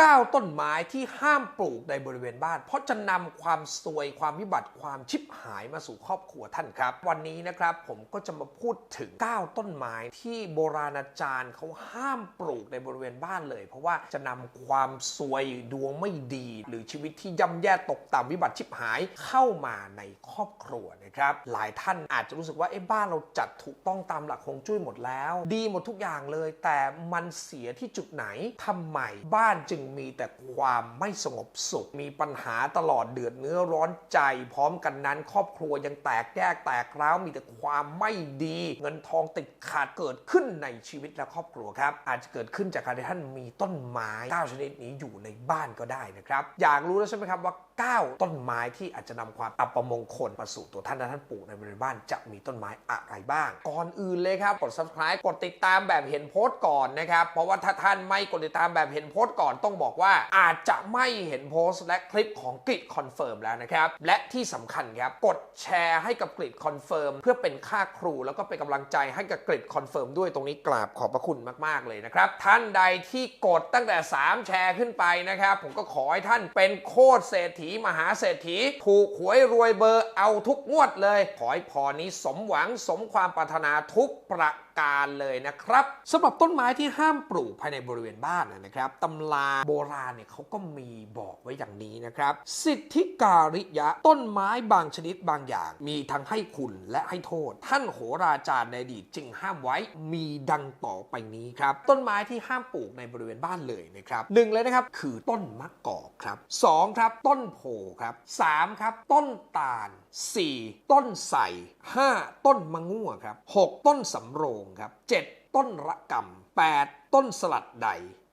9 ต้นไม้ที่ห้ามปลูกในบริเวณบ้าน เพราะจะนำความซวยความวิบัติความชิบหายมาสู่ครอบครัวท่านครับ วันนี้นะครับผมก็จะมาพูดถึง 9 ต้นไม้ที่โบราณอาจารย์เขาห้ามปลูกในบริเวณบ้านเลย เพราะว่าจะนำความซวยดวงไม่ดี หรือชีวิตที่ย่ำแย่ตกต่ำวิบัติชิบหายเข้ามาในครอบครัวนะครับ หลายท่านอาจจะรู้สึกว่าเอ๊ะบ้านเราจัดถูกต้องตามหลักฮวงจุ้ยหมดแล้ว ดีหมดทุกอย่างเลย แต่มันเสียที่จุดไหนทำไมบ้านจึงมีแต่ความไม่สงบสุข มีปัญหาตลอดเดือดเนื้อร้อนใจ พร้อมกันนั้น ครอบครัวยังแตกแยกแตกร้าวมีแต่ความไม่ดี เงินทองติดขาดเกิดขึ้นในชีวิตและครอบครัวครับ อาจจะเกิดขึ้นจากการที่ท่านมีต้นไม้เก้าชนิดนี้อยู่ในบ้านก็ได้นะครับ อยากรู้แล้วใช่ไหมครับว่า 9 ต้นไม้ที่อาจจะนำความอัปมงคลมาสู่ตัวท่านและท่านปลูกในบริเวณบ้านจะมีต้นไม้อะไรบ้าง ก่อนอื่นเลยครับ กด subscribe กดติดตามแบบเห็นโพสต์ก่อนนะครับ เพราะว่าถ้าท่านไม่กดติดตามแบบเห็นโพสต์ก่อนต้องบอกว่าอาจจะไม่เห็นโพสต์และคลิปของกริดคอนเฟิร์มแล้วนะครับ และที่สำคัญครับกดแชร์ให้กับกริดคอนเฟิร์มเพื่อเป็นค่าครู แล้วก็เป็นกำลังใจให้กับกริดคอนเฟิร์มด้วยตรงนี้กราบขอบพระคุณมาก ๆ เลยนะครับ ท่านใดที่กดตั้งแต่ 3 แชร์ขึ้นไปนะครับ ผมก็ขอให้ท่านเป็นโคตรเศรษฐีมหาเศรษฐีถูกหวยรวยเบอร์เอาทุกงวดเลย ขอให้พรนี้สมหวังสมความปรารถนาทุกประ การเลยนะครับสำหรับต้นไม้ที่ห้ามปลูกภายในบริเวณบ้านนะครับตำราโบราณเนี่ยเขาก็มีบอกไว้อย่างนี้นะครับ สิทธิการิยะต้นไม้บางชนิดบางอย่าง มีทั้งให้คุณและให้โทษ ท่านโหราจารย์ในอดีตจึงห้ามไว้มีดังต่อไปนี้ครับ ต้นไม้ที่ห้ามปลูกในบริเวณบ้านเลยนะครับหนึ่งเลยนะครับ คือต้นมะกอกครับสองครับ ต้นโพครับสามครับ ต้นตาล 4. ต้นใส่ 5. ต้นมะง่วครับ 6. ต้นสำโรงครับ 7. ต้นระกำ 8. ต้นสลัดใด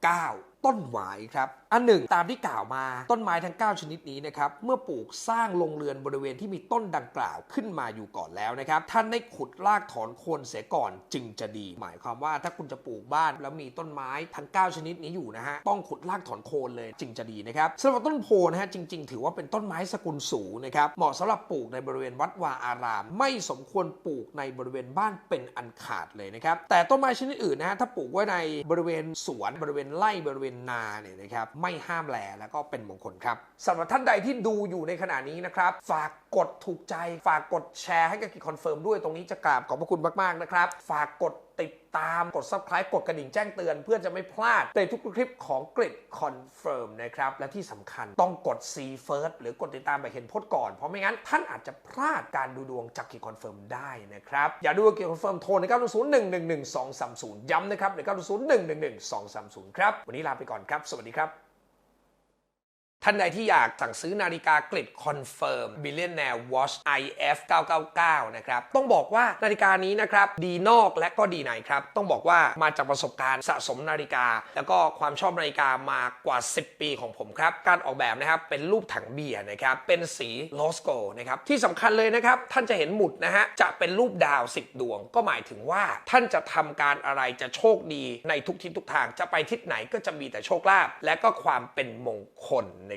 9. ต้นหวายครับ อันหนึ่งตามที่กล่าวมาต้นไม้ทั้ง 9 ชนิดนี้นะครับ เมื่อปลูกสร้างโรงเรือนบริเวณที่มีต้นดังกล่าวขึ้นมาอยู่ก่อนแล้วนะครับ ท่านได้ขุดรากถอนโคนเสียก่อนจึงจะดี หมายความว่าถ้าคุณจะปลูกบ้านแล้วมีต้นไม้ทั้ง 9 ชนิดนี้อยู่นะฮะต้องขุดรากถอนโคนเลยจึงจะดีนะครับสำหรับต้นโพนะฮะจริง ๆ ถือว่าเป็นต้นไม้สกุลสูงนะครับเหมาะสำหรับปลูกในบริเวณวัดวาอาราม ไม่สมควรปลูกในบริเวณบ้านเป็นอันขาดเลยนะครับแต่ต้นไม้ชนิดอื่นนะฮะถ้าปลูกไว้ในบริเวณสวนบริเวณไร่บริเวณนาเนี่ยนะครับไม่ห้ามแลแล้วก็เป็นมงคลครับสำหรับท่านใดที่ดูอยู่ในขณะนี้นะครับ ฝากกดถูกใจ ฝากกดแชร์ให้กับกิจคอนเฟิร์มด้วยตรงนี้จะกราบขอบพระคุณมากๆนะครับ ฝากกด ติดตามกด subscribe กดกระดิ่งแจ้งเตือน เพื่อจะไม่พลาดในทุกคลิปของกริดคอนเฟิร์มนะครับ และที่สำคัญต้องกด see first หรือกดติดตามแบบเห็นโพสต์ก่อน เพราะไม่งั้นท่านอาจจะพลาดการดูดวงจากกิดคอนเฟิร์มได้นะครับ อย่าดูกิดคอนเฟิร์มโทรนะครับ0 1 1 1 2 3 0 ย้ำนะครับ1 0 1 1 1 2 3 0 ครับ วันนี้ลาไปก่อนครับ สวัสดีครับ ท่านใดที่อยากสั่งซื้อนาฬิกากริดคอนเฟิร์ม Billionaire Watch IF 999 นะครับ ต้องบอกว่านาฬิกานี้นะครับ ดีนอกและก็ดีในครับ ต้องบอกว่ามาจากประสบการณ์สะสมนาฬิกา แล้วก็ความชอบนาฬิกามากว่า 10 ปีของผมครับ การออกแบบนะครับ เป็นรูปถังเบียร์นะครับ เป็นสีโลสโกนะครับ ที่สำคัญเลยนะครับ ท่านจะเห็นหมุดนะฮะ จะเป็นรูปดาว 10 ดวง ก็หมายถึงว่าท่านจะทำการอะไรจะโชคดีในทุกทิศทุกทาง จะไปทิศไหนก็จะมีแต่โชคลาภและก็ความเป็นมงคลนะ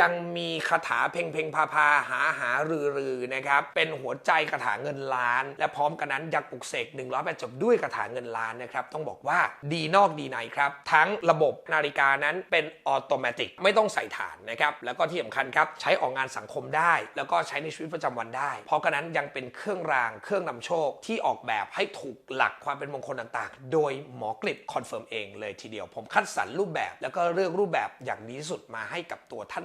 ยังมีคาถาเพ่งเพ่งพาพาหาหารือรือนะครับ เป็นหัวใจคาถาเงินล้าน และพร้อมกันนั้นยังปลุกเสก108จบด้วยคาถาเงินล้านนะครับ ต้องบอกว่าดีนอกดีในครับ ทั้งระบบนาฬิกานั้นเป็นออโตเมติกไม่ต้องใส่ฐานนะครับ แล้วก็ที่สำคัญครับ ใช้ออกงานสังคมได้ แล้วก็ใช้ในชีวิตประจำวันได้ เพราะกันนั้นยังเป็นเครื่องรางเครื่องนำโชคที่ออกแบบให้ถูกหลักความเป็นมงคลต่างๆ โดยหมอกลิบคอนเฟิร์มเองเลยทีเดียว ผมคัดสรรรูปแบบแล้วก็เลือกรูปแบบอย่างดีที่สุดมาให้กับตัวท่าน